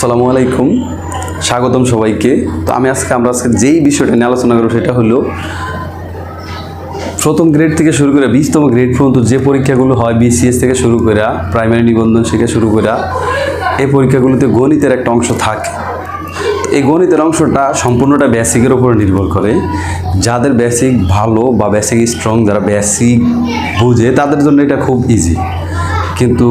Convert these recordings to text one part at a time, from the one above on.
আসসালামু আলাইকুম। স্বাগতম সবাইকে। তো আমি আজকে আমরা আজকে যেই বিষয়টা নিয়ে আলোচনা করব সেটা হলো, প্রথম গ্রেড থেকে শুরু করে বিশতম গ্রেড পর্যন্ত যে পরীক্ষাগুলো হয় বিসিএস থেকে শুরু করে প্রাইমারি নিবন্ধন থেকে শুরু করে, এই পরীক্ষাগুলোতে গণিতের একটা অংশ থাকে। এই গণিতের অংশটা সম্পূর্ণটা বেসিকের উপর নির্ভর করে। যাদের বেসিক ভালো বা বেসিক স্ট্রং যারা বেসিক বুঝে, তাদের জন্য এটা খুব ইজি কিন্তু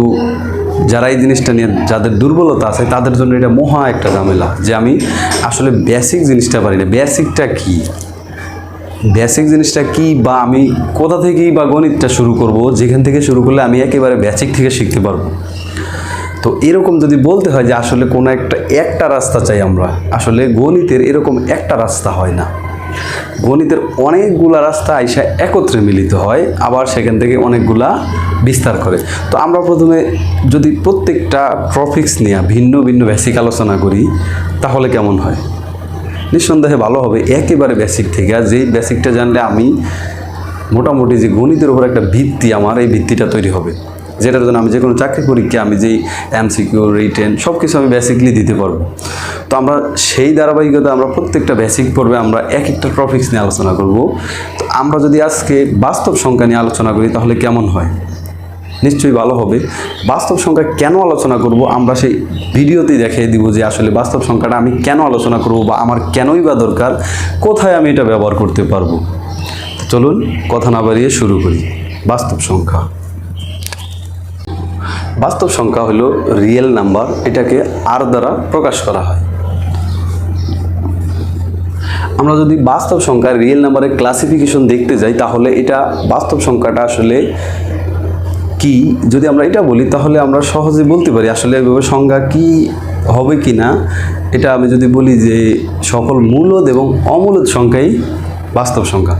যারা এই জিনিসটা নিয়ে যাদের দুর্বলতা আছে, তাদের জন্য এটা মহা একটা ঝামেলা যে আমি আসলে বেসিক জিনিসটা পারি না। বেসিকটা কী? বেসিক জিনিসটা কি বা আমি কোথা থেকেই বা গণিতটা শুরু করব, যেখান থেকে শুরু করলে আমি একেবারে বেসিক থেকে শিখতে পারব? তো এরকম যদি বলতে হয় যে আসলে কোনো একটা একটা রাস্তা চাই আমরা, আসলে গণিতের এরকম একটা রাস্তা হয় না। গণিতের অনেকগুলা রাস্তা আইসা একত্রে মিলিত হয়, আবার সেখান থেকে অনেকগুলা বিস্তার করে। তো আমরা প্রথমে যদি প্রত্যেকটা ট্রফিক্স নিয়ে ভিন্ন ভিন্ন বেসিক আলোচনা করি, তাহলে কেমন হয়? নিঃসন্দেহে ভালো হবে, একেবারে বেসিক থেকে। আর যেই বেসিকটা জানলে আমি মোটামুটি যে গণিতের উপর একটা ভিত্তি, আমার এই ভিত্তিটা তৈরি হবে। যেটার জন্য আমি যে কোনো চাকরি পরীক্ষা আমি যেই এমসিকিউ রিটেন সব কিছু আমি বেসিকলি দিতে পারব। তো আমরা সেই ধারাবাহিকতা আমরা প্রত্যেকটা বেসিক পর্বে আমরা এক একটা টপিক্স নিয়ে আলোচনা করব। তো আমরা যদি আজকে বাস্তব সংখ্যা নিয়ে আলোচনা করি তাহলে কেমন হয়? নিশ্চয়ই ভালো হবে। বাস্তব সংখ্যা কেন আলোচনা করব আমরা সেই ভিডিওতেই দেখিয়ে দিব যে আসলে বাস্তব সংখ্যাটা আমি কেন আলোচনা করব বা আমার কেনই বা দরকার, কোথায় আমি এটা ব্যবহার করতে পারব। চলুন কথা না বাড়িয়ে শুরু করি। বাস্তব সংখ্যা। বাস্তব সংখ্যা হলো রিয়েল নাম্বার এটাকে আর দ্বারা প্রকাশ করা হয়। আমরা যদি বাস্তব সংখ্যার রিয়েল নাম্বারের ক্লাসিফিকেশন দেখতে যাই, তাহলে এটা বাস্তব সংখ্যাটা আসলে কি? যদি আমরা এটা বলি, তাহলে আমরা সহজে বলতে পারি আসলে এভাবে সংজ্ঞা কি হবে কি না। এটা আমি যদি বলি যে সকল মূলদ এবং অমূলদ সংখ্যাই বাস্তব সংখ্যা।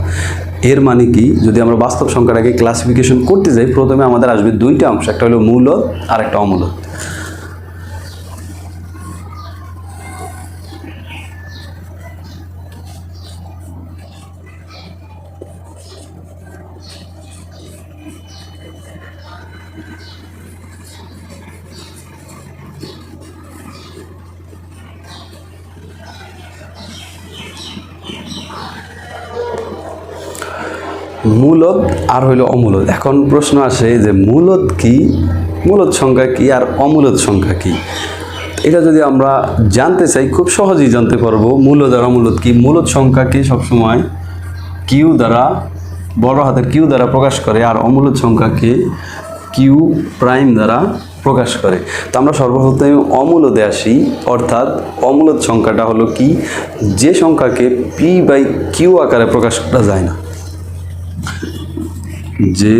এর মানে কি? যদি আমরা বাস্তব সংখ্যাটাকে ক্লাসিফিকেশন করতে যাই, প্রথমে আমাদের আসবে দুইটা অংশ, একটা হলো মূল আর একটা অমূলদ। মূলদ আর হইল অমূলত এখন প্রশ্ন আসে যে মূলত কি? মূলত সংখ্যা কি আর অমূলত সংখ্যা কি? এটা যদি আমরা জানতে চাই, খুব সহজেই জানতে পারব মূলদ আর অমূলদ কি। মূলদ সংখ্যাকে সবসময় কিউ দ্বারা, বড় হাতের কিউ দ্বারা প্রকাশ করে আর অমূলদ সংখ্যাকে কিউ প্রাইম দ্বারা প্রকাশ করে। তো আমরা সর্বপ্রথমে অমূলদে আসি, অর্থাৎ অমূলদ সংখ্যাটা হলো কি? যে সংখ্যাকে পি বাই কিউ আকারে প্রকাশ করা যায় না। যে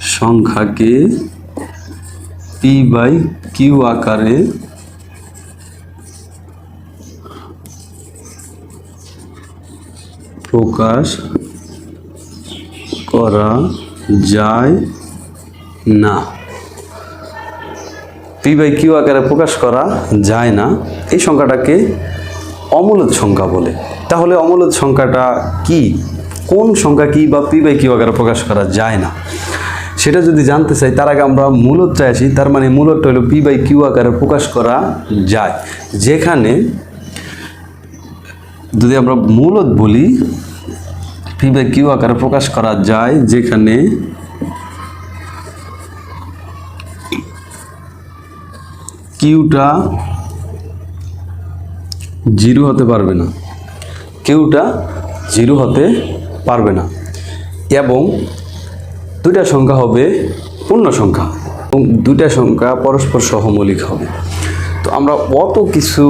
সংখ্যাকে পি বাই কিউ আকারে প্রকাশ করা যায় না। পি বাই কিউ আকারে প্রকাশ করা যায় না। এই সংখ্যাটাকে অমূলদ সংখ্যা বলে। তাহলে অমূলদ সংখ্যাটা কি? কোন সংখ্যা কী বা পি বাই কিউ আকারে প্রকাশ করা যায় না। সেটা যদি জানতে চাই, তার আগে আমরা মূলদটা আসি, তার মানে মূলদটা হলো পি বাই কিউ আকারে প্রকাশ করা যায়। যেখানে যদি আমরা মূলত বলি, পি বাই কিউ আকারে প্রকাশ করা যায় যেখানে কিউটা জিরো হতে পারবে না। কিউটা জিরো হতে পারবে না। এবং দুইটা সংখ্যা হবে পূর্ণ সংখ্যা এবং দুইটা সংখ্যা পরস্পর সহমৌলিক হবে। তো আমরা অত কিছু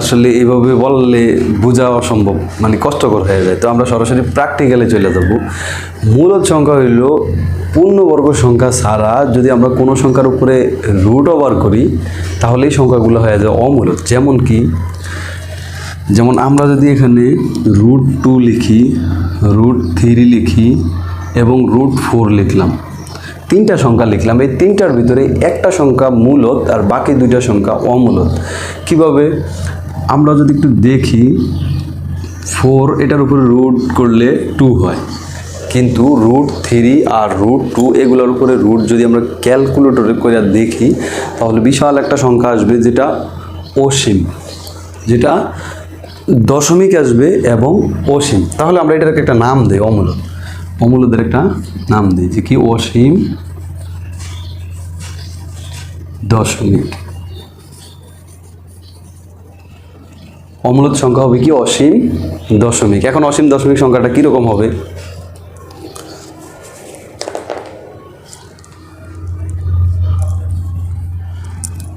আসলে এইভাবে বললে বোঝা অসম্ভব মানে কষ্টকর হয়ে যায়। তো আমরা সরাসরি প্র্যাকটিক্যালে চলে যাব। মূলত সংখ্যা হইল পূর্ণবর্গ সংখ্যা ছাড়া যদি আমরা কোনো সংখ্যার উপরে রুট ওভার করি তাহলে এই সংখ্যাগুলো হয়ে যায় অমূলত যেমন কি? যেমন আমরা যদি এখানে রুট টু লিখি রুট থ্রি লিখি এবং রুট ফোর লিখলাম, তিনটা সংখ্যা লিখলাম, এই তিনটার ভিতরে একটা সংখ্যা মূলত আর বাকি দুইটা সংখ্যা অমূলত। কীভাবে? আমরা যদি একটু দেখি ফোর এটার উপরে রুট করলে টু হয়। কিন্তু রুট থ্রি আর রুট টু এগুলোর উপরে রুট যদি আমরা ক্যালকুলেটরে করে দেখি, তাহলে বিশাল একটা সংখ্যা আসবে যেটা অসীম, যেটা দশমিক আসবে এবং অসীম। তাহলে আমরা এটার একটা নাম দিই অমূলত অমূলদের একটা নাম দিই, যে কি? অসীম দশমিক। অমূলত সংখ্যা হবে কি? অসীম দশমিক। এখন অসীম দশমিক সংখ্যাটা কীরকম হবে?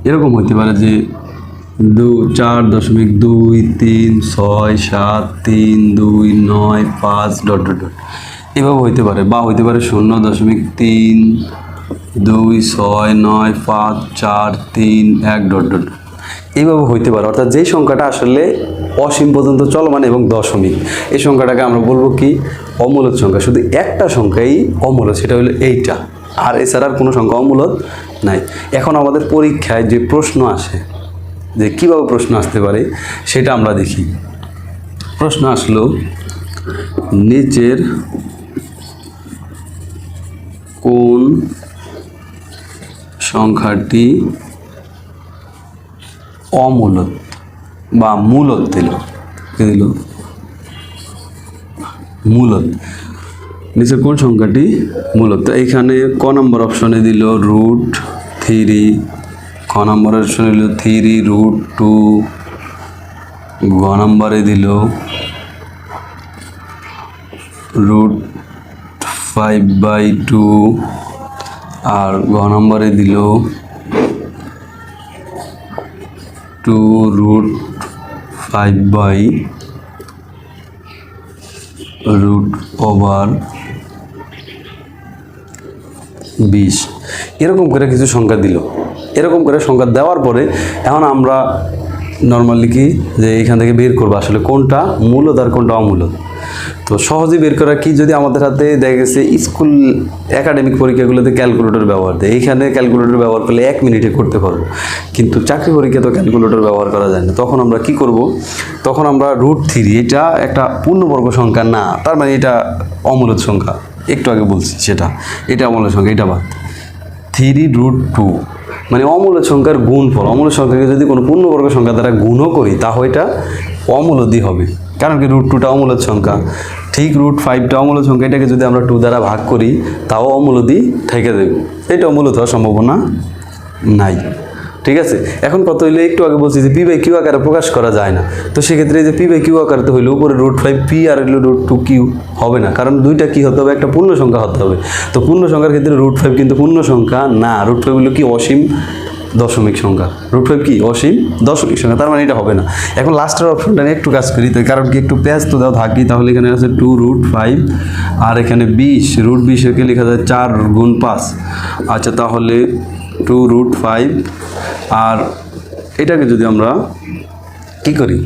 এরকম হইতে পারে যে দু, চার দশমিক দুই, তিন, ছয়, সাত, তিন, দুই, নয়, পাঁচ, ডট ডট ডট। এভাবে হইতে পারে বা হইতে পারে শূন্য দশমিক তিন, দুই, ছয়, নয়, পাঁচ, চার, তিন, এক, ডট ডট। এইভাবে হইতে পারে। অর্থাৎ যেই সংখ্যাটা আসলে অসীম পর্যন্ত চলমান এবং দশমিক, এই সংখ্যাটাকে আমরা বলব কি? অমূলত সংখ্যা। শুধু একটা সংখ্যাই অমূলত সেটা হলো এইটা। আর এছাড়া আর কোনো সংখ্যা অমূলত নাই। এখন আমাদের পরীক্ষায় যে প্রশ্ন আসে যে কীভাবে প্রশ্ন আসতে পারে সেটা আমরা দেখি। প্রশ্ন আসলো, নিচের কোন সংখ্যাটি অমূলত বা মূলত দিল দিল? মূলত। নিচের কোন সংখ্যাটি মূলত? এইখানে ক নম্বর অপশনে দিল রুট, থ্রি নম্বর অপশনে দিল থ্রি রুট টু গ নম্বরে দিল, রুট ফাইভ বাই টু আর ঘ নম্বরে দিল, two root five by root over বিশ। এরকম করে কিছু সংখ্যা দিল। এরকম করে সংখ্যা দেওয়ার পরে এখন আমরা নর্মালি কি যে এখান থেকে বের করব, আসলে কোনটা মূলত আর কোনটা অমূলত তো সহজে বের করা কি যদি আমাদের হাতে দেখা গেছে স্কুল একাডেমিক পরীক্ষাগুলোতে ক্যালকুলেটর ব্যবহার দেয় এইখানে ক্যালকুলেটর ব্যবহার করলে এক মিনিটে করতে পারব। কিন্তু চাকরি পরীক্ষা তো ক্যালকুলেটর ব্যবহার করা যায় না। তখন আমরা কি করব? তখন আমরা রুট থ্রি এটা একটা পূর্ণবর্গ সংখ্যা না, তার মানে এটা অমূলত সংখ্যা। একটু আগে বলছি সেটা। এটা অমূলত সংখ্যা, এটা বাদ। থ্রি রুট টু মানে অমূল্য সংখ্যার গুণফল। অমূল্য সংখ্যাকে যদি কোনো পূর্ণবর্গ সংখ্যা দ্বারা গুণও করি, তাহলে এটা অমূলদি হবে। কারণ কি রুট টুটা অমূল্য সংখ্যা। ঠিক রুট ফাইভটা অমূল্য সংখ্যা, এটাকে যদি আমরা টু দ্বারা ভাগ করি, তাও অমূলদি থেকে দেবে। এটা অমূলত হওয়ার সম্ভাবনা নাই। ঠিক আছে? এখন কত হইলে? একটু আগে বলছি যে পি বাই কিউ আকারে প্রকাশ করা যায় না। তো সেক্ষেত্রে যে পি বাই কিউ আকারে তো হইল উপরে রুট ফাইভ পি আর হইল রুট টু কিউ হবে না। কারণ দুইটা কি হতে হবে? একটা পূর্ণ সংখ্যা হতে হবে। তো পূর্ণ সংখ্যার ক্ষেত্রে রুট ফাইভ কিন্তু পূর্ণ সংখ্যা না। রুট ফাইভ হলো কি? অসীম দশমিক সংখ্যা। রুট ফাইভ কি? অসীম দশমিক সংখ্যা। তার মানে এটা হবে না। এখন লাস্টের অপশনটা নিয়ে একটু কাজ করি। কারণ কি? একটু পেঁয়াজ তো দাও, থাকি। তাহলে এখানে আছে টু রুট ফাইভ আর এখানে বিশ। রুট বিশকে লেখা যায়? চার গুণ পাঁচ। আচ্ছা তাহলে টু রুট ফাইভ। আর এটাকে যদি আমরা কি করি?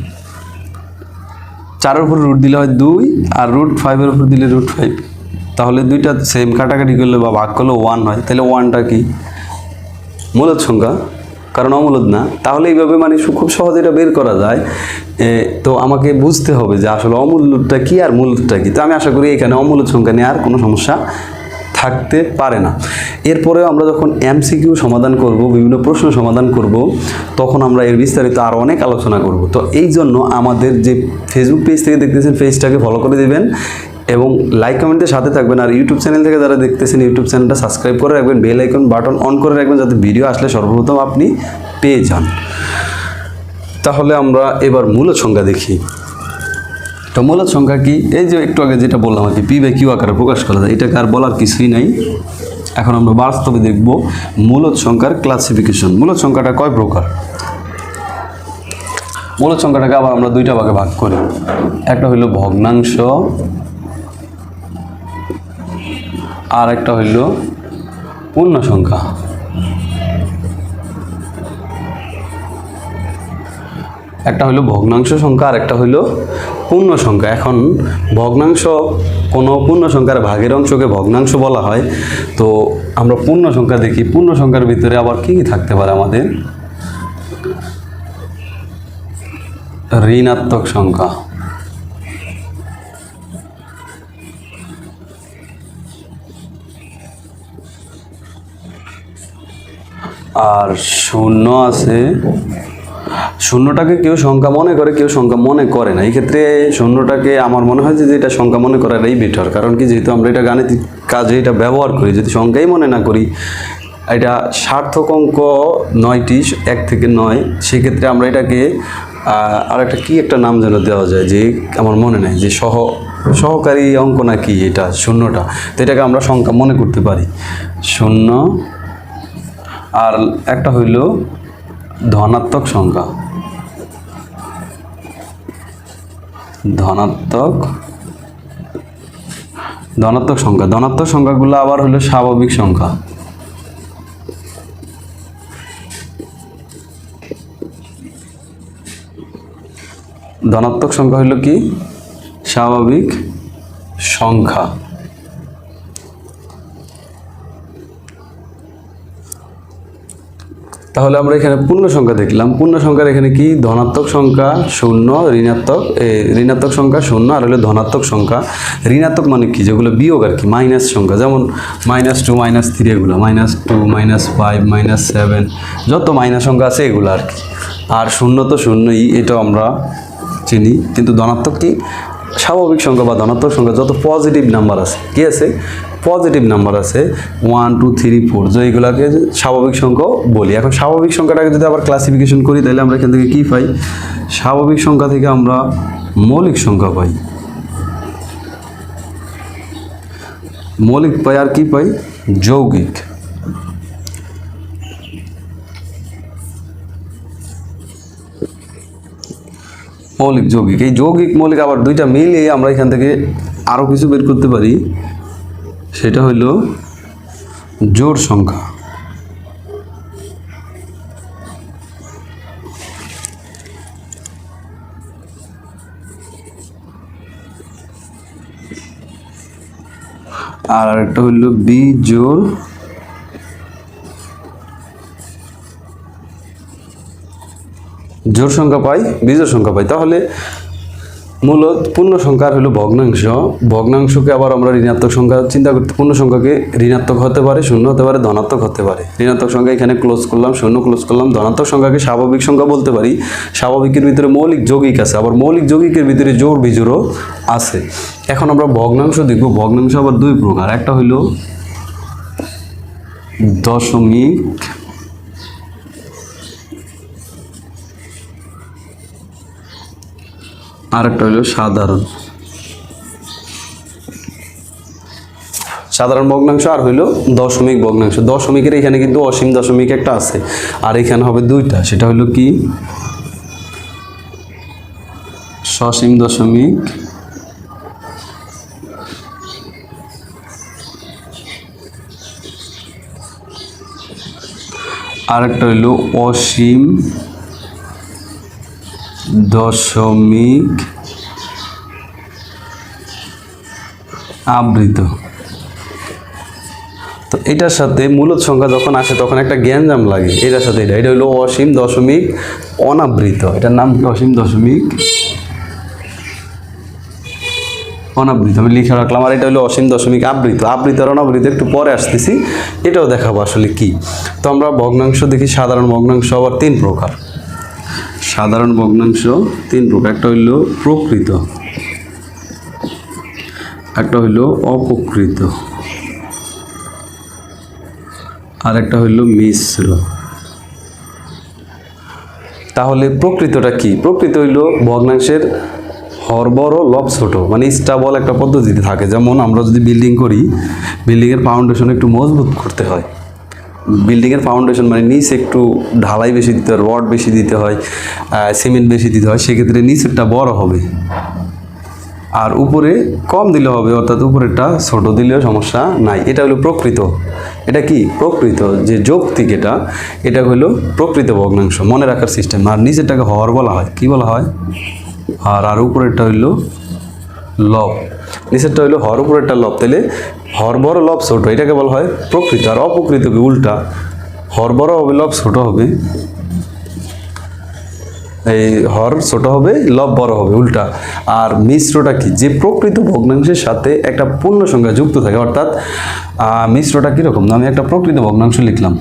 চারের উপর রুট দিলে হয় দুই, আর রুট ফাইভের উপর দিলে রুট ফাইভ। তাহলে দুইটা সেম কাটাকাটি করলে বা ভাগ করলে ওয়ান হয়। তাহলে ওয়ানটা কি? মূলত সংখ্যা, কারণ অমূলত না। তাহলে এইভাবে মানে খুব সহজে এটা বের করা যায়। তো আমাকে বুঝতে হবে যে আসলে অমূল্যটা কি আর মূলটা কি? তো আমি আশা করি এখানে অমূলত সংখ্যা নিয়ে আর কোনো সমস্যা থাকতে পারে না। এরপরেও আমরা যখন এমসিকিউ সমাধান করব, বিভিন্ন প্রশ্ন সমাধান করব, তখন আমরা এর বিস্তারিত আরও অনেক আলোচনা করব। তো এই জন্য আমাদের যে ফেসবুক পেজ থেকে দেখতেছেন পেজটাকে ফলো করে দেবেন এবং লাইক কমেন্টের সাথে থাকবেন। আর ইউটিউব চ্যানেল থেকে যারা দেখতেছেন ইউটিউব চ্যানেলটা সাবস্ক্রাইব করে রাখবেন। বেল আইকন বাটন অন করে রাখবেন যাতে ভিডিও আসলে সর্বপ্রথম আপনি পেয়ে যান। তাহলে আমরা এবার মূলত সংখ্যা দেখি। তো মূলত সংখ্যা কি? এই যে একটু আগে যেটা বললাম আর কি, পি বাই কিউ আকারে প্রকাশ করা যায় এটাকে আর বলার কিছুই নাই। এখন আমরা বাস্তবে দেখব মূলত সংখ্যার ক্লাসিফিকেশন মূলত সংখ্যাটা কয় প্রকার? মূলত সংখ্যাটাকে আবার আমরা দুইটা ভাগে ভাগ করি। একটা হইল ভগ্নাংশ, আর একটা হইল পূর্ণ সংখ্যা। একটা হইল ভগ্নাংশ সংখ্যা, আর একটা হইল পূর্ণ সংখ্যা এখন ভগ্নাংশ কোনো পূর্ণ সংখ্যার ভাগের অংশকে ভগ্নাংশ বলা হয়। তো আমরা পূর্ণ সংখ্যা দেখি। পূর্ণ সংখ্যার ভিতরে আবার কী কী থাকতে পারে আমাদের? ঋণাত্মক সংখ্যা। আর শূন্য আছে শূন্যটাকে কেউ সংখ্যা মনে করে, কেউ সংখ্যা মনে করে না। এই ক্ষেত্রে শূন্যটাকে আমার মনে হয় যে এটা সংখ্যা মনে করাটাই বেটার কারণ কি যেহেতু আমরা এটা গাণিতিক কাজে, এটা ব্যবহার করি, যদি সংখ্যাই মনে না করি, এটা সার্থক অঙ্ক নয়টি, এক থেকে নয়, সেক্ষেত্রে আমরা এটাকে আর একটা কি একটা নাম যেন দেওয়া যায়, যে আমার মনে নেই, যে সহ, সহকারী অঙ্ক না কি এটা, শূন্যটা। তো এটাকে আমরা সংখ্যা মনে করতে পারি। শূন্য, আর একটা হইল ধনাত্মক সংখ্যা। ধনাত্মক ধনাত্মক সংখ্যা। ধনাত্মক সংখ্যাগুলো আবার হলো স্বাভাবিক সংখ্যা। ধনাত্মক সংখ্যা হলো কি? স্বাভাবিক সংখ্যা। তাহলে আমরা এখানে পূর্ণ সংখ্যা দেখলাম। পূর্ণ সংখ্যার এখানে কি? ধনাত্মক সংখ্যা শূন্য, ঋণাত্মক ঋণাত্মক সংখ্যা শূন্য, আর হলো ধনাত্মক সংখ্যা। ঋণাত্মক মানে কি? যেগুলো বিয়োগ আর কি মাইনাস সংখ্যা। যেমন মাইনাস টু মাইনাস থ্রি এগুলো minus two minus five minus seven যত মাইনাস সংখ্যা আছে এগুলো আর কি। আর শূন্য তো শূন্যই, এটাও আমরা চিনি। কিন্তু ধনাত্মক কি? স্বাভাবিক সংখ্যা বা ধনাত্মক সংখ্যা যত পজিটিভ নাম্বার আছে, কী আছে? পজিটিভ নাম্বার আছে ওয়ান টু থ্রি ফোর যে এইগুলাকে স্বাভাবিক সংখ্যাও বলি। এখন স্বাভাবিক সংখ্যাটাকে যদি আবার ক্লাসিফিকেশন করি, তাহলে আমরা এখান থেকে কী পাই? স্বাভাবিক সংখ্যা থেকে আমরা মৌলিক সংখ্যা পাই। মৌলিক পাই আর কী পাই? যৌগিক। মৌলিক যৌগিক। এই যৌগিক মৌলিক আবার দুইটা মিলিয়ে আমরা এখান থেকে আরও কিছু বের করতে পারি। সেটা হইল জোর সংখ্যা। আর একটা হইল বি জোড় জোড় সংখ্যা পাই, বিজোড় সংখ্যা পাই, তাহলে মূলত পূর্ণ সংখ্যা আর হলো ভগ্নাংশ। ভগ্নাংশকে আবার আমরা ঋণাত্মক সংখ্যা চিন্তা করতে, পূর্ণ সংখ্যাকে ঋণাত্মক হতে পারে, শূন্য হতে পারে, ধনাত্মক হতে পারে। ঋণাত্মক সংখ্যা এখানে ক্লোজ করলাম, শূন্য ক্লোজ করলাম, ধনাত্মক সংখ্যাকে স্বাভাবিক সংখ্যা বলতে পারি। স্বাভাবিকের ভিতরে মৌলিক যৌগিক আছে, আবার মৌলিক যৌগিকের ভিতরে জোর বিজোড়ও আছে। এখন আমরা ভগ্নাংশ দেখব, ভগ্নাংশ আবার দুই প্রকার। একটা হইল দশমিক আর একটা হলো সাধারণ। সাধারণ ভগ্নাংশ আর হইল দশমিক ভগ্নাংশ। দশমিকের এখানে কিন্তু অসীম দশমিক একটা আছে। আর এখানে হবে দুইটা। সেটা হলো কি? সসীম দশমিক আর একটা হইল অসীম দশমিক আবৃত। তো এটার সাথে মূলত সংখ্যা যখন আসে, তখন একটা জ্ঞানজাম লাগে। এটার সাথে এটা এটা হলো অসীম দশমিক অনাবৃত। এটার নাম কি? অসীম দশমিক অনাবৃত। আমি লিখে রাখলাম, আর এটা হলো অসীম দশমিক আবৃত। আবৃত আর অনাবৃত, একটু পরে আসতেছি। এটাও দেখাবো আসলে কি। তো আমরা ভগ্নাংশ দেখি, সাধারণ ভগ্নাংশ আবার তিন প্রকার। সাধারণ ভগ্নাংশ তিন প্রকার একটা হইল প্রকৃত, একটা হইল অপ্রকৃত, আর একটা হইল মিশ্র। তাহলে প্রকৃতটা কি? প্রকৃত হইল ভগ্নাংশের হর বড় লব ছোট মানে স্টাবল একটা পদ্ধতিতে থাকে। যেমন আমরা যদি বিল্ডিং করি, বিল্ডিংয়ের ফাউন্ডেশন একটু মজবুত করতে হয়। বিল্ডিংয়ের ফাউন্ডেশন মানে নিচ একটু ঢালাই বেশি দিতে হয়, রড বেশি দিতে হয় সিমেন্ট বেশি দিতে হয়, সেক্ষেত্রে নিচেরটা বড় হবে। আর উপরে কম দিলে হবে, অর্থাৎ উপরেরটা ছোট দিলেও সমস্যা নাই। এটা হলো প্রকৃত। এটা কি? প্রকৃত। যে যৌক্তিক এটা এটা হলো প্রকৃত ভগ্নাংশ, মনে রাখার সিস্টেম আর নিচেরটাকে হর বলা হয়। কি বলা হয়? আর আর উপরেরটা হইল লব। নিচেরটা হইল হর, উপরেরটা লব। তাহলে হর বড়, লব ছোট, এটাকে বলা হয় প্রকৃত আর অপ্রকৃত কি উল্টা? হর বড় হবে, লব ছোট হবে। এই হর ছোট হবে, লব বড় হবে, উল্টা। আর মিশ্রটা কি? যে প্রকৃত ভগ্নাংশের সাথে একটা পূর্ণ সংখ্যা যুক্ত থাকে, অর্থাৎ মিশ্রটা কীরকম? আমি একটা প্রকৃত ভগ্নাংশ লিখলাম।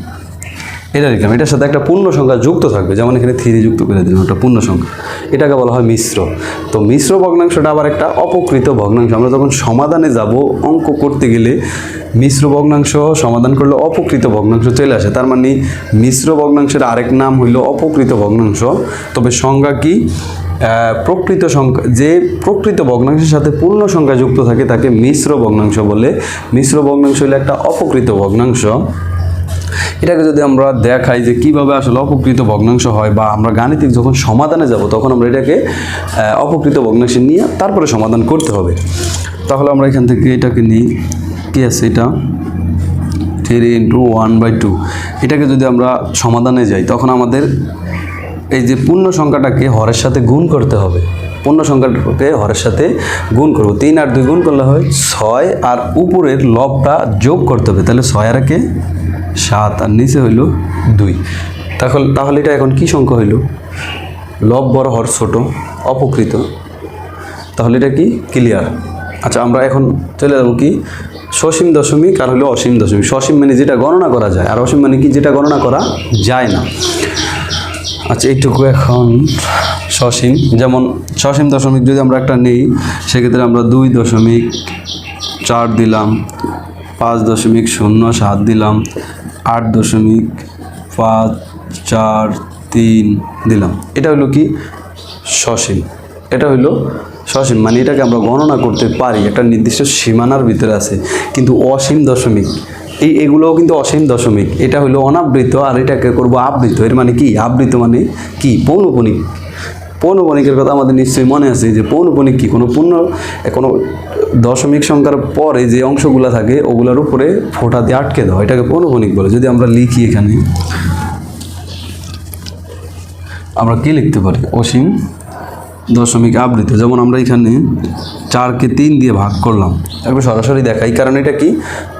এটা লিখলাম এটার সাথে একটা পূর্ণ সংখ্যা যুক্ত থাকবে, যেমন এখানে থ্রি যুক্ত করে দিলাম, একটা পূর্ণ সংখ্যা। এটাকে বলা হয় মিশ্র। তো মিশ্র ভগ্নাংশটা আবার একটা অপকৃত ভগ্নাংশ। আমরা যখন সমাধানে যাব অঙ্ক করতে গেলে, মিশ্র ভগ্নাংশ সমাধান করলে অপকৃত ভগ্নাংশ চলে আসে। তার মানে মিশ্র ভগ্নাংশের আরেক নাম হইল অপকৃত ভগ্নাংশ। তবে সংজ্ঞা কি? প্রকৃত সংখ্যা, যে প্রকৃত ভগ্নাংশের সাথে পূর্ণ সংখ্যা যুক্ত থাকে, তাকে মিশ্র ভগ্নাংশ বলে। মিশ্র ভগ্নাংশ হলো একটা অপকৃত ভগ্নাংশ। এটাকে যদি আমরা দেখাই যে কীভাবে আসলে অপকৃত ভগ্নাংশ হয় বা আমরা গাণিতিক যখন সমাধানে যাব, তখন আমরা এটাকে অপকৃত ভগ্নাংশে নিয়ে তারপরে সমাধান করতে হবে। তাহলে আমরা এখান থেকে এটাকে নিই। কি আছে এটা? Three into one by two. এটাকে যদি আমরা সমাধানে যাই, তখন আমাদের এই যে পূর্ণ সংখ্যাটাকে হরের সাথে গুণ করতে হবে। পূর্ণ সংখ্যাটাকে হরের সাথে গুণ করব। তিন আর দুই গুণ করলে হয় ছয়, আর উপরের লবটা যোগ করতে হবে। তাহলে ছয় আর একে সাত আর নিচে হইল দুই। তাহলে তাহলে এটা এখন কি সংখ্যা হইল? লব বড় হর ছোট, অপকৃত। তাহলে এটা কি? ক্লিয়ার আচ্ছা আমরা এখন চলে যাব কি? সসীম দশমিক আর হলো অসীম দশমিক। সসীম মানে যেটা গণনা করা যায়, আর অসীম মানে কি? যেটা গণনা করা যায় না। আচ্ছা এইটুকু এখন সসীম। যেমন, সসীম দশমিক যদি আমরা একটা নেই, সেক্ষেত্রে আমরা দুই দশমিক চার দিলাম, পাঁচ দশমিক শূন্য সাত দিলাম আট দশমিক পাঁচ চার তিন দিলাম। এটা হলো কি? সসীম। এটা হলো সসীম মানে এটাকে আমরা গণনা করতে পারি। একটা নির্দিষ্ট সীমানার ভিতরে আছে, কিন্তু অসীম দশমিক। এই এগুলোও কিন্তু অসীম দশমিক। এটা হলো অনাবৃত আর এটাকে করব আবৃত। এর মানে কি? আবৃত মানে কি? পৌনপণিক পৌনপণিকের কথা আমাদের নিশ্চয়ই মনে আছে যে পৌনপণিক কি? কোনো পূর্ণ, কোনো দশমিক সংখ্যার পরে যে অংশগুলো থাকে, ওগুলোর উপরে ফোঁটা দিয়ে আটকে দেওয়া এটাকে পৌনপণিক বলে। যদি আমরা লিখি এখানে, আমরা কি লিখতে পারি? অসীম দশমিক আবৃত। যেমন আমরা এখানে চারকে তিন দিয়ে ভাগ করলাম। একবার সরাসরি দেখাই, কারণ এটা কি?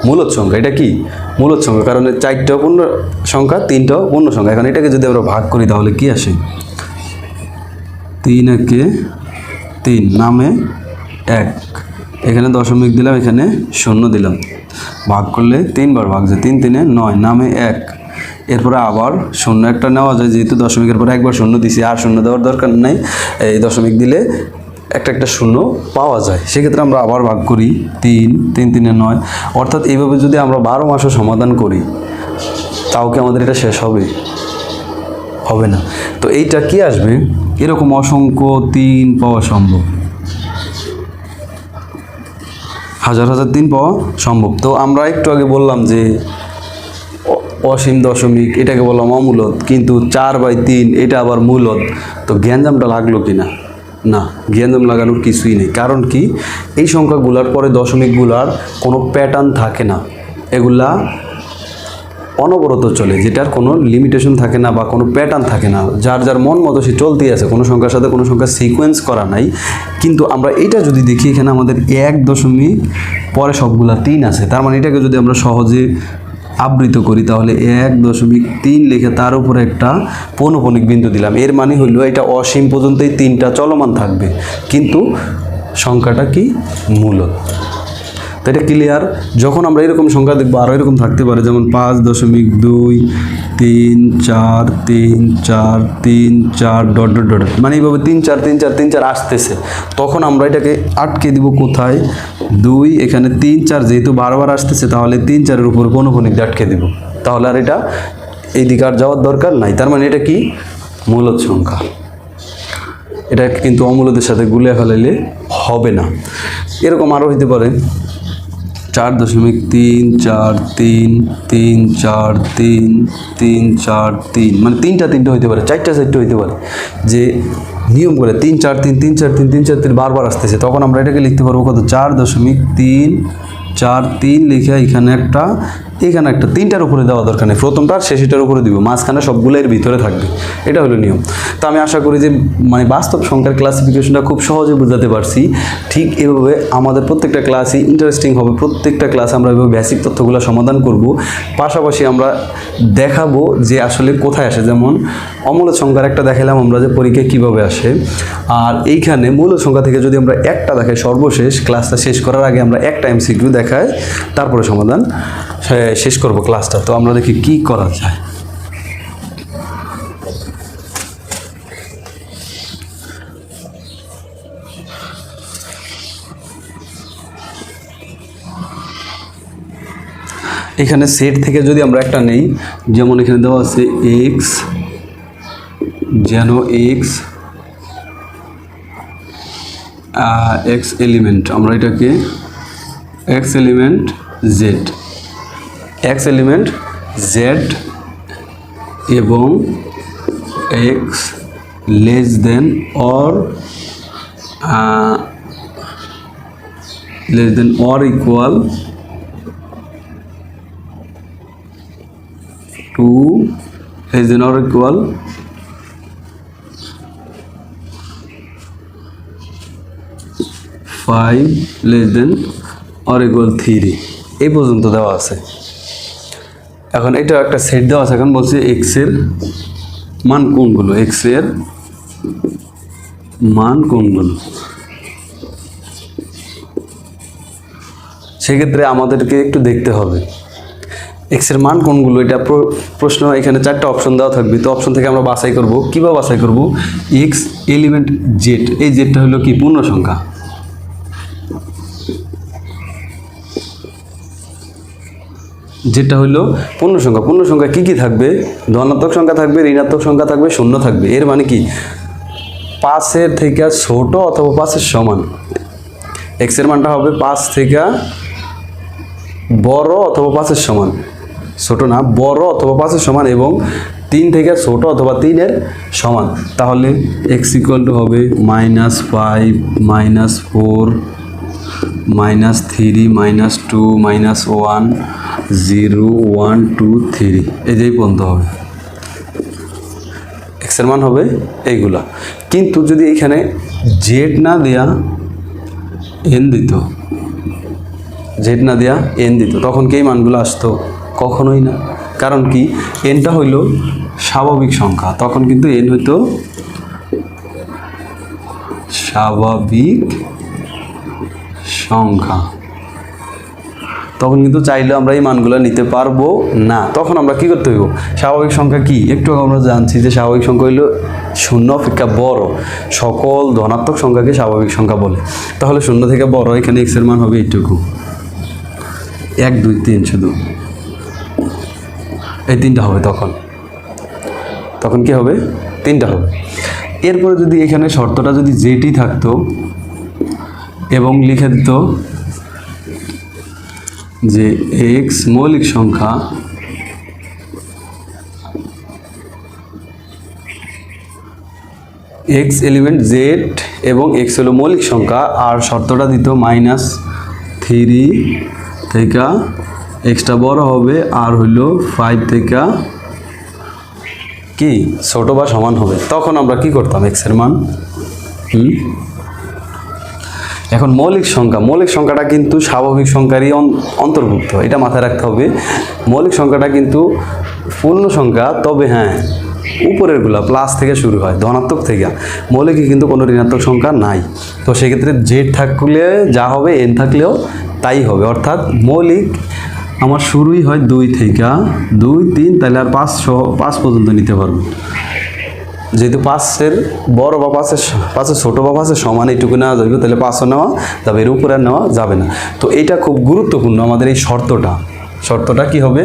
মূলত সংখ্যা। এটা কি? মূলত সংখ্যা। কারণ এর চারটাও পূর্ণ সংখ্যা তিনটাও পূর্ণ সংখ্যা। এখন এটাকে যদি আমরা ভাগ করি, তাহলে কি আসে? তিন একে তিন, নামে এক। এখানে দশমিক দিলাম, এখানে শূন্য দিলাম। ভাগ করলে তিনবার ভাগ যায় তিন তিনে নয়, নামে এক। এরপরে আবার শূন্য একটা নেওয়া যায়, যেহেতু দশমিকের পরে একবার শূন্য দিছি, আর শূন্য দেওয়ার দরকার নেই। এই দশমিক দিলে একটা একটা শূন্য পাওয়া যায়। সেক্ষেত্রে আমরা আবার ভাগ করি, তিন তিন তিনে নয়। অর্থাৎ এইভাবে যদি আমরা বারো মাসও সমাধান করি, তাও কি আমাদের এটা শেষ হবে? হবে না। তো এইটা কি আসবে? এরকম অসংখ্য তিন পাওয়া সম্ভব। হাজার হাজার দিন পাওয়া সম্ভব। তো আমরা একটু আগে বললাম যে অসীম দশমিক, এটাকে বললাম অমূলত কিন্তু চার বাই তিন, এটা আবার মূলত তো জ্ঞানজামটা লাগল কি না না জ্ঞানজাম লাগানোর কিছুই নেই। কারণ কি? এই সংখ্যাগুলার পরে দশমিকগুলার কোনো প্যাটার্ন থাকে না। এগুলা অনবরত চলে, যেটার কোনো লিমিটেশন থাকে না বা কোনো প্যাটার্ন থাকে না। যার যার মন মতো সে চলতেই আছে, কোনো সংখ্যার সাথে কোনো সংখ্যা সিকোয়েন্স করা নাই। কিন্তু আমরা এটা যদি দেখি, এখানে আমাদের এক দশমিক, পরে সবগুলা তিন আছে। তার মানে এটাকে যদি আমরা সহজে আবৃত করি, তাহলে এক দশমিক তিন লিখে তার উপরে একটা পৌনপণিক বিন্দু দিলাম। এর মানে হইল এটা অসীম পর্যন্তই তিনটা চলমান থাকবে। কিন্তু সংখ্যাটা কি? মূলত। এটা ক্লিয়ার যখন আমরা এরকম সংখ্যা দেখব আরও এরকম থাকতে পারে। যেমন পাঁচ দশমিক দুই, তিন, চার তিন চার তিন, চার ডট ডট ডট মানে এইভাবে তিন, চার তিন চার তিন, চার আসতেছে। তখন আমরা এটাকে আটকে দিব কোথায়? দুই, এখানে তিন, চার, যেহেতু বারবার আসতেছে, তাহলে তিন, চারের উপর কোনো কোনো আটকে দিব। তাহলে আর এটা এই দিকে আর যাওয়ার দরকার নাই। তার মানে এটা কি? মূলত সংখ্যা। এটা কিন্তু অমূলদের সাথে গুলে ফেলাইলে হবে না। এরকম আরও হইতে পারে। চার দশমিক তিন চার তিন তিন চার তিন তিন চার তিন। মানে তিনটা তিনটা হইতে পারে, চারটা চারটা হইতে পারে। যে নিয়ম করে তিন চার তিন তিন চার তিন তিন চার তিন বারবার আসতেছে, তখন আমরা এটাকে লিখতে পারব কত? চার দশমিক তিন, চার তিন লিখে এখানে একটা এখানে একটা তিনটার উপরে দেওয়া দরকার নেই। প্রথমটা শেষেটার উপরে দিব। মাঝখানে সবগুলো এর ভিতরে থাকবে। এটা হলো নিয়ম। তো আমি আশা করি যে মানে বাস্তব সংখ্যার ক্লাসিফিকেশনটা খুব সহজে বোঝাতে পারছি। ঠিক এভাবে আমাদের প্রত্যেকটা ক্লাসই ইন্টারেস্টিং হবে। প্রত্যেকটা ক্লাসে আমরা এভাবে বেসিক তথ্যগুলো সমাধান করব। পাশাপাশি আমরা দেখাবো যে আসলে কোথায় আসে। যেমন অমূলত সংখ্যার একটা দেখালাম আমরা যে পরীক্ষায় কীভাবে আসে। আর এইখানে মূল সংখ্যা থেকে যদি আমরা একটা দেখাই সর্বশেষ ক্লাসটা শেষ করার আগে আমরা একটা এমসিকিউ দেখাই তারপরে সমাধান। এ, শেষ করব ক্লাসটা, তো আমরা দেখি কি করা যায়। এখানে সেট থেকে যদি আমরা একটা নেই, যেমন এখানে দেওয়া আছে এক্স যেন এক্স এক্স এলিমেন্ট আমরা এটাকে X element Z X element Z এবং X less than or less than or equal to less than or equal five less than or equal three এই পর্যন্ত দেওয়া আছে। এখন এটা একটা সেট দেওয়া আছে, এখন বলছে এক্সের মান কোনগুলো? এক্সের মান কোনগুলো? সেক্ষেত্রে আমাদেরকে একটু দেখতে হবে। এক্সের মান কোনগুলো? এটা প্র- প্রশ্ন, এখানে চারটা অপশন দেওয়া থাকবে। তো অপশন থেকে আমরা বাছাই করব। কীভাবে বাছাই করব? এক্স এলিমেন্ট জেড এই জেডটা হলো কি? পূর্ণ সংখ্যা। যেটা হলো পূর্ণ সংখ্যা। পূর্ণ সংখ্যা কী কী থাকবে? ধনাত্মক সংখ্যা থাকবে, ঋণাত্মক সংখ্যা থাকবে, শূন্য থাকবে। এর মানে কি? পাঁচের থেকে ছোট অথবা পাঁচের সমান। এক্সের মানটা হবে পাঁচ থেকে বড় অথবা পাঁচের সমান। ছোট না, বড় অথবা পাঁচের সমান এবং তিন থেকে ছোট অথবা তিনের সমান। তাহলে এক্স ইকুয়াল টু হবে minus five minus four minus three minus two minus one zero one two three এই যেই পর্যন্ত হবে এক্সের মান হবে এইগুলা। কিন্তু যদি এখানে জেড না দেয়া এন দিত জেড না দেয়া এন দিত, তখন কি মানগুলো আসতো? কখনোই না। কারণ কি? এনটা হইল স্বাভাবিক সংখ্যা। তখন কিন্তু এন হইতো স্বাভাবিক সংখ্যা। তখন কিন্তু চাইলে আমরা এই মানগুলো নিতে পারব না। তখন আমরা কি করতে হইব? স্বাভাবিক সংখ্যা কি? একটু আমরা জানছি যে স্বাভাবিক সংখ্যা হইল শূন্য অপেক্ষা বড়। সকল ধনাত্মক সংখ্যাকে স্বাভাবিক সংখ্যা বলে। তাহলে শূন্য থেকে বড় এখানে এক্সের মান হবে এইটুকু। এক, দুই, তিন শুধু। এই তিনটা হবে তখন। তখন কি হবে? তিনটা হবে। এরপরে যদি এখানে শর্তটা যদি জেটি থাকতো এবং লিখে দিত যে এক্স মৌলিক সংখ্যা এক্স এলিমেন্ট জেড এবং এক্স হলো মৌলিক সংখ্যা, আর শর্তটা দিত মাইনাস থ্রি থেকে এক্সটা বড় হবে, আর হইল ফাইভ থেকে কি? ছোট বা সমান হবে। তখন আমরা কি করতাম? এক্সের মান, হুম? এখন মৌলিক সংখ্যা, মৌলিক সংখ্যাটা কিন্তু স্বাভাবিক সংখ্যারই অন- অন্তর্ভুক্ত, এটা মাথায় রাখতে হবে। মৌলিক সংখ্যাটা কিন্তু পূর্ণ সংখ্যা, তবে হ্যাঁ উপরেরগুলা প্লাস থেকে শুরু হয়, ধনাত্মক থেকে। মৌলিকে কিন্তু কোনো ঋণাত্মক সংখ্যা নাই। তো সেক্ষেত্রে জেড থাকলে যা হবে এন থাকলেও তাই হবে। অর্থাৎ মৌলিক আমার শুরুই হয় দুই থেকে। দুই, তিন, তাহলে আর পাঁচশো, পাঁচ পর্যন্ত নিতে পারব। যেহেতু পাঁচের বড় বা পাঁচের পাঁচের ছোটো বা পাঁচের সমান এইটুকু নেওয়া যাবে, তাহলে পাঁচও নেওয়া যাবে, এর উপরে নেওয়া যাবে না। তো এটা খুব গুরুত্বপূর্ণ আমাদের এই শর্তটা। শর্তটা কি হবে?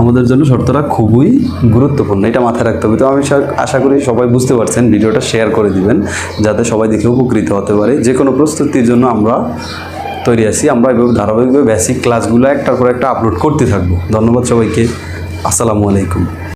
আমাদের জন্য শর্তটা খুবই গুরুত্বপূর্ণ, এটা মাথায় রাখতে হবে। তো আমি আশা করি সবাই বুঝতে পারছেন, ভিডিওটা শেয়ার করে দিবেন, যাতে সবাই দেখে উপকৃত হতে পারে। যে কোনো প্রস্তুতির জন্য আমরা তৈরি আছি, আমরা এভাবে ধারাবাহিকভাবে বেসিক ক্লাসগুলো একটার পর একটা আপলোড করতে থাকব। ধন্যবাদ সবাইকে। আসসালামু আলাইকুম।